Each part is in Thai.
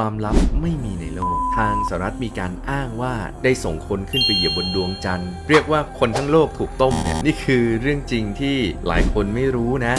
ความลับไม่มีในโลก ทางสหรัฐมีการอ้างว่าได้ส่งคนขึ้นไปเหยียบบนดวงจันทร์ เรียกว่าคนทั้งโลกถูกต้มเนี่ยนี่คือเรื่องจริงที่หลายคนไม่รู้นะ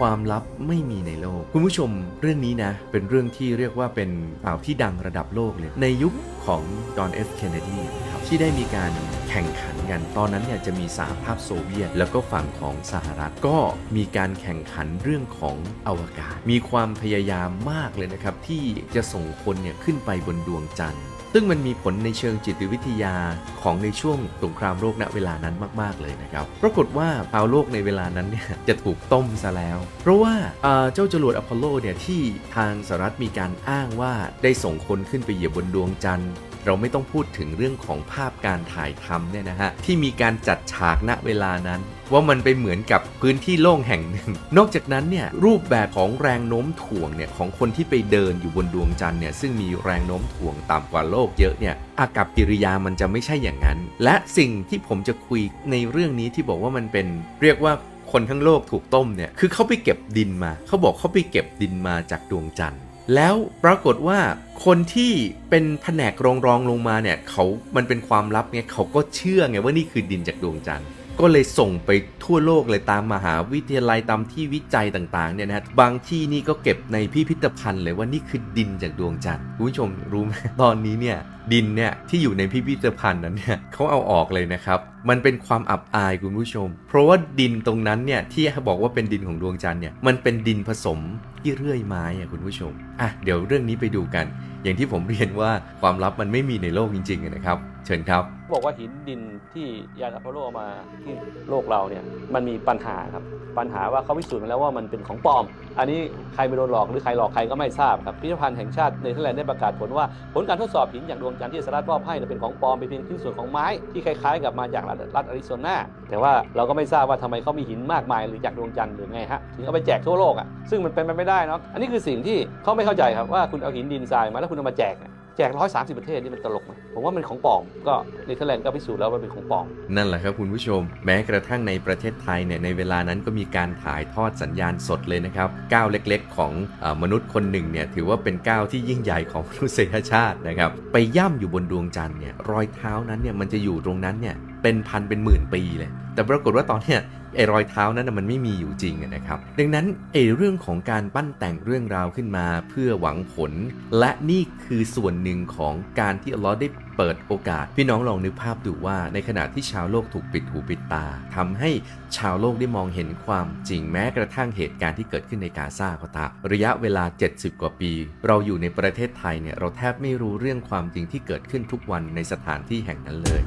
ความลับไม่มีในโลก คุณผู้ชมเรื่องนี้นะ เป็นเรื่องที่เรียกว่าเป็นข่าวที่ดังระดับโลกเลย ในยุคของจอห์นเอฟเคนเนดี ที่ได้มีการแข่งขันกันตอนนั้นเนี่ยจะมีสหภาพโซเวียต แล้วก็ฝั่งของสหรัฐก็มีการแข่งขันเรื่องของอวกาศ มีความพยายามมากเลยนะครับ ที่จะส่งคนเนี่ยขึ้นไปบนดวงจันทร์ซึ่งมันมีผลในเชิงจิตวิทยาของในช่วงสงครามโลกณเวลานั้นมาก ๆ เลยนะครับ ปรากฏว่าชาวโลกในเวลานั้นเนี่ยจะถูกต้มซะแล้ว เพราะว่าเอ่อเจ้าจรวดอพอลโลเนี่ยที่ทางสหรัฐมีการอ้างว่าได้ส่งคนขึ้นไปเหยียบบนดวงจันทร์ เราไม่ต้องพูดถึงเรื่องของภาพการถ่ายทำเนี่ยนะฮะ ที่มีการจัดฉากณเวลานั้น ว่ามันไปเหมือนกับพื้นที่โล่งแห่งหนึ่ง นอกจากนั้นเนี่ยรูปแบบของแรงโน้มถ่วงเนี่ยของคนที่ไปเดินอยู่บนดวงจันทร์เนี่ยซึ่งมีแรงโน้มถ่วงต่ำกว่าโลกเยอะเนี่ยอากับกิริยามันจะไม่ใช่อย่างนั้น และสิ่งที่ผมจะคุยในเรื่องนี้ที่บอกว่ามันเป็นเรียกว่าคนทั้งโลกถูกต้มเนี่ยคือเขาไปเก็บดินมาเขาบอกเขาไปเก็บดินมาจากดวงจันทร์ แล้วปรากฏว่าคนที่เป็นแผนกรองรองลงมาเนี่ยเขามันเป็นความลับไงเขาก็เชื่อไงว่านี่คือดินจากดวงจันทร์ ก็เลยส่งไปทั่วโลกเลยตามมหาวิทยาลัยตามที่วิจัยต่างๆเนี่ยนะฮะบางที่นี่ก็เก็บในพิพิธภัณฑ์เลยว่านี่คือดินจากดวงจันทร์คุณผู้ชมรู้ไหมตอนนี้เนี่ยดินเนี่ยที่อยู่ในพิพิธภัณฑ์นั้นเนี่ยเขาเอาออกเลยนะครับ มันเป็นความอับอายคุณผู้ชม เพราะว่าดินตรงนั้นเนี่ยที่บอกว่าเป็นดินของดวงจันทร์เนี่ยมันเป็นดินผสมที่เรื่อยไม้อะคุณผู้ชมอะเดี๋ยวเรื่องนี้ไปดูกัน อย่างที่ผมเรียนว่าความลับมันไม่มีในโลกจริงๆนะครับ เชิญครับ บอกว่าหินดินที่ยานอพอลโลเอามาที่โลกเราเนี่ยมันมีปัญหาครับปัญหาว่าเขาพิสูจน์มาแล้วว่ามันเป็นของปลอม อันนี้ใครไปโดนหลอกหรือใครหลอกใครก็ไม่ทราบครับพิพิธภัณฑ์แห่งชาติเนเธอร์แลนด์ได้ประกาศผลว่าผลการทดสอบหินอย่างดวงจันทร์ที่สหรัฐมอบให้เป็นของปลอมเป็นเพียงชิ้นส่วนของไม้ที่คล้ายๆ กับมาจากรัฐอาริโซนาแต่ว่าเราก็ไม่ทราบว่าทำไมเขามีหินมากมายหรือจากดวงจันทร์หรือไงฮะถึงเอาไปแจกทั่วโลกอะซึ่งมันเป็นไปไม่ได้เนาะอันนี้คือสิ่งที่เขาไม่เข้าใจครับว่าคุณเอาหินดินทรายมาแล้วคุณเอามาแจกแจกร้อยสามสิบประเทศนี่มันตลกไหมผมว่ามันของปลอมก็เนเธอร์แลนด์ก็พิสูจน์แล้วว่าเป็นของปลอม นั่นแหละครับคุณผู้ชม แม้กระทั่งในประเทศไทยเนี่ยในเวลานั้นก็มีการถ่ายทอดสัญญาณสดเลยนะครับก้าวเล็กๆ ของออมนุษย์คนหนึ่งเนี่ยถือว่าเป็นก้าวที่ยิ่งใหญ่ของมนุษยชาตินะครับไปย่ำอยู่บนดวงจันทร์เนี่ยรอยเท้านั้นเนี่ยมันจะอยู่ตรงนั้นเนี่ยเป็นพันเป็นหมื่นปีเลย แต่ปรากฏว่าตอนเนี้ย ไอรอยเท้านั้นมันไม่มีอยู่จริงนะครับ ดังนั้นไอเรื่องของการปั้นแต่งเรื่องราวขึ้นมาเพื่อหวังผล และนี่คือส่วนหนึ่งของการที่อัลลอฮ์ได้เปิดโอกาส พี่น้องลองนึกภาพดูว่า ในขณะที่ชาวโลกถูกปิดหูปิดตาทำให้ชาวโลกได้มองเห็นความจริงแม้กระทั่งเหตุการณ์ที่เกิดขึ้นในกาซาก็ตามระยะเวลา 70 กว่าปี เราอยู่ในประเทศไทยเนี่ยเราแทบไม่รู้เรื่องความจริงที่เกิดขึ้นทุกวันในสถานที่แห่งนั้นเลย